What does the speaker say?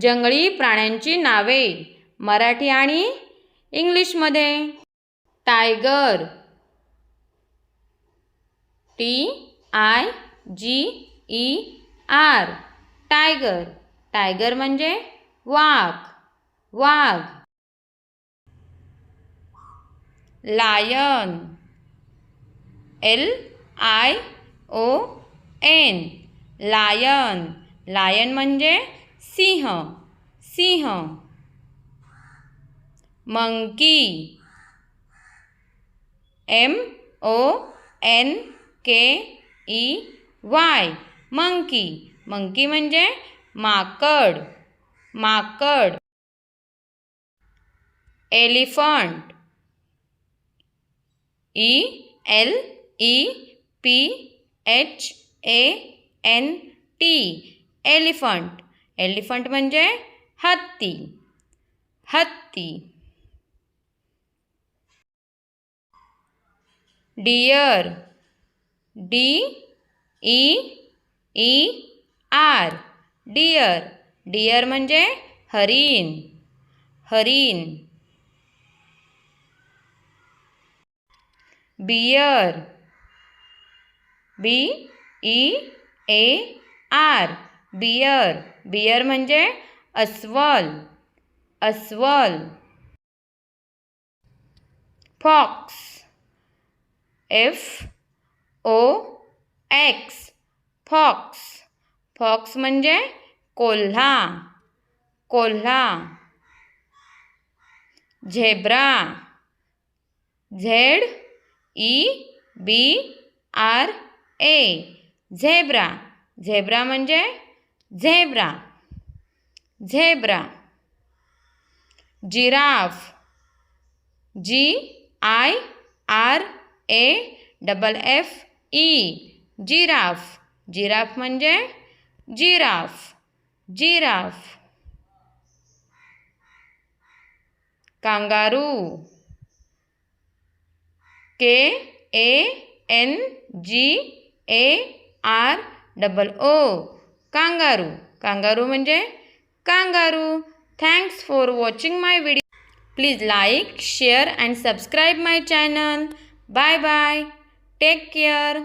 जंगली प्राण्यांची नावे? मराठी आणि इंग्लिशमध्ये? Tiger. T I G E R. Tiger. Tiger म्हणजे वाघ. वाघ. Lion. L I O N. Lion. Lion म्हणजे सिंह Singh. Monkey. M O N K E Y monkey. Monkey म्हणजे माकड। माकड। Elephant. E L E P H A N T elephant. Elephant म्हणजे हत्ती. हत्ती. Deer. D, E E, R. Deer. Deer म्हणजे हरिण. हरिण. Bear. B, E, A, R. Bear. Bear म्हणजे अस्वल. अस्वल. Fox. F O X. Fox. Fox म्हणजे कोल्हा. कोल्हा. Zebra. Z E B R A. Zebra. Zebra म्हणजे zebra zebra giraffe G I R A double F E giraffe giraffe म्हणजे giraffe giraffe kangaroo K A N G A R double O kangaroo. Kangaroo म्हणजे kangaroo. Thanks for watching my video please like share and subscribe my channel bye bye take care